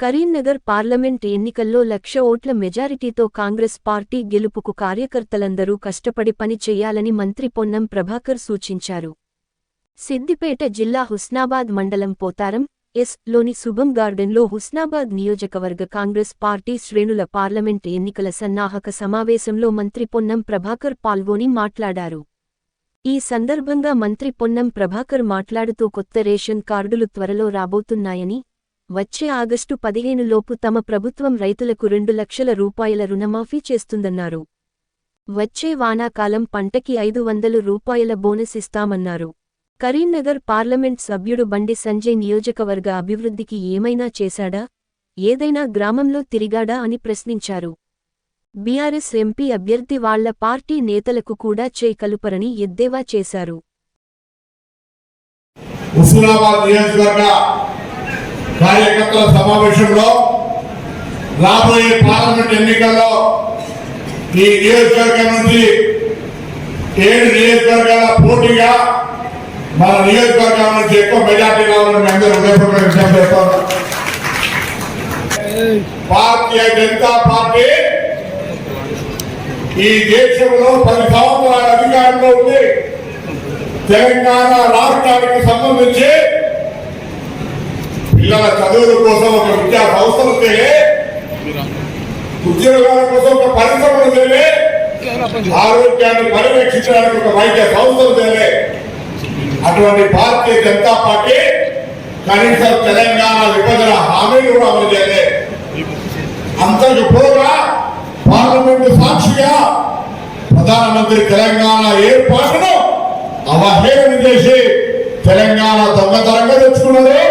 Karimnagar parliament ఎన్నికల్లో లక్ష ఓట్ల మెజారిటీతో కాంగ్రెస్ పార్టీ గెలుపుకు కార్యకర్తలందరూ కష్టపడి పని చెయ్యాలని మంత్రి పొన్నం ప్రభాకర్ సూచించారు. సిద్దిపేట జిల్లా హుస్నాబాద్ మండలం పోతారం ఎస్లోని శుభం గార్డెన్లో హుస్నాబాద్ నియోజకవర్గ కాంగ్రెస్ పార్టీ శ్రేణుల పార్లమెంట్ ఎన్నికల సన్నాహక సమావేశంలో మంత్రి పొన్నం ప్రభాకర్ పాల్గొని మాట్లాడారు. ఈ సందర్భంగా మంత్రి పొన్నం ప్రభాకర్ మాట్లాడుతూ కొత్త రేషన్ కార్డులు త్వరలో రాబోతున్నాయని వచ్చే ఆగస్టు పదిహేనులోపు తమ ప్రభుత్వం రైతులకు రెండు లక్షల రూపాయల రుణమాఫీ చేస్తుందన్నారు. వచ్చే వానాకాలం పంటకి ఐదు వందలు రూపాయల బోనస్ ఇస్తామన్నారు. కరీంనగర్ పార్లమెంట్ సభ్యుడు బండి సంజయ్ నియోజకవర్గ అభివృద్ధికి ఏమైనా చేశాడా? ఏదైనా గ్రామంలో తిరిగాడా అని ప్రశ్నించారు. బీఆర్ఎస్ ఎంపీ అభ్యర్థి వాళ్ళ పార్టీ నేతలకు కూడా చేయి కలుపరని ఎద్దేవా చేశారు. నియోజకవర్గ కార్యకర్తల సమావేశంలో రాబోయే పార్లమెంట్ ఎన్నికల్లో ఈ నియోజకవర్గం నుంచి ఏడు నియోజకవర్గాల పోటీగా మన నియోజకవర్గం నుంచి ఎక్కువ మెజార్టీ కావాలని అందరూ హృదయపూర్వక విషయం చేస్తాను భారతీయ జనతా పార్టీ ఈ దేశంలో పది సంవత్సరాల అధికారంలో ఉంది. తెలంగాణ రాష్ట్రానికి సంబంధించి పిల్లల చదువుల కోసం ఒక విద్యా సంస్థలు తేలే ఉద్యోగాల కోసం ఒక పరిశ్రమలు తేలే ఆరోగ్యాన్ని పర్యవేక్షించడానికి ఒక వైద్య సంస్థలు తేలే అటువంటి భారతీయ జనతా పార్టీ కనీసం తెలంగాణ విభజన హామీలు కూడా అమలు చేయలే. అంతకు పోగా పార్లమెంటు సాక్షిగా ప్రధానమంత్రి తెలంగాణ ఏర్పాటును అవహేళన చేసి తెలంగాణ దొంగతనంగా తెచ్చుకున్నారు.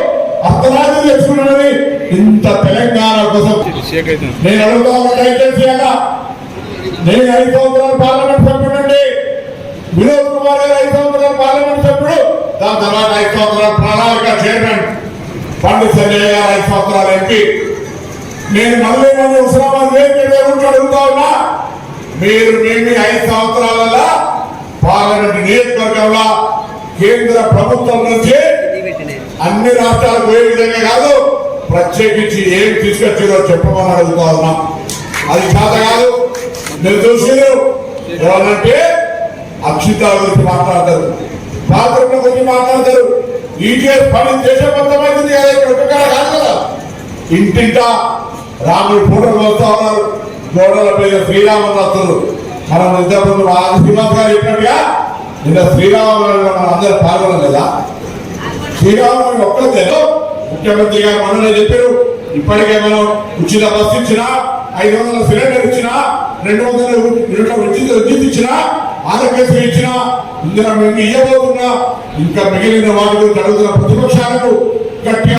అర్థం తెచ్చుకున్నది ఇంత తెలంగాణ కోసం. నేను అడుగుతా ఉన్నా నేను ఐదు సంవత్సరాలు పార్లమెంట్ సభ్యుడండి వినోద్ కుమార్ గారు ఐదు సంవత్సరాలు పార్లమెంట్ సభ్యుడు. దాని తర్వాత ఐదు సంవత్సరాలు ప్రణాళిక చైర్మన్ పండిత్ సంజయ్ గారు ఐదు సంవత్సరాలు ఎంపీ. నేను మళ్ళీ మళ్ళీ హుస్నాబాద్ వేదిక అడుగుతా ఉన్నా మీరు మేము ఐదు సంవత్సరాలలో పార్లమెంట్ నియోజకవర్గంలో కేంద్ర ప్రభుత్వం నుంచి అన్ని రాష్ట్రాలు పోయే విధంగా కాదు ప్రత్యేకించి ఏం తీసుకొచ్చారో చెప్పమని అడుగుతా ఉన్నాం. అది కాత కాదు. మీరు చూసిరు ఎవరంటే అక్షితాల గురించి మాట్లాడతారు. బాత్రూమ్ల గురించి మాట్లాడతారు. ఈటీఎస్ పని దేశబద్ధమైంది కదా ఇక్కడ ఒక కాదు కదా. ఇంటింట రాముడు ఫోటోలు వస్తా ఉన్నారు. గోడల మీద శ్రీరామదాసులు మనం ఇంతకుముందు మా గారు చెప్పినట్టుగా నిన్న శ్రీరామనవమి మనం అందరూ పాల్గొనలేదా? శ్రీరామనవమి ఒక్కరిదేనో ముఖ్యమంత్రి గారు మనలో చెప్పారు ఇప్పటికే మనం ఉచిత బస్సు ఇచ్చినా ఐదు వందల సిలిండర్ ఇచ్చినా రెండు వందల యూనిట్ల ఉచిత విద్యుత్ ఇచ్చినా ఆరోగ్యశ్రీ ఇచ్చినా ఇందులో మేము ఇవ్వబోతున్నా ఇంకా మిగిలిన వాళ్ళు జరుగుతున్న అడుగుతున్న ప్రతిపక్షాలకు గట్టిగా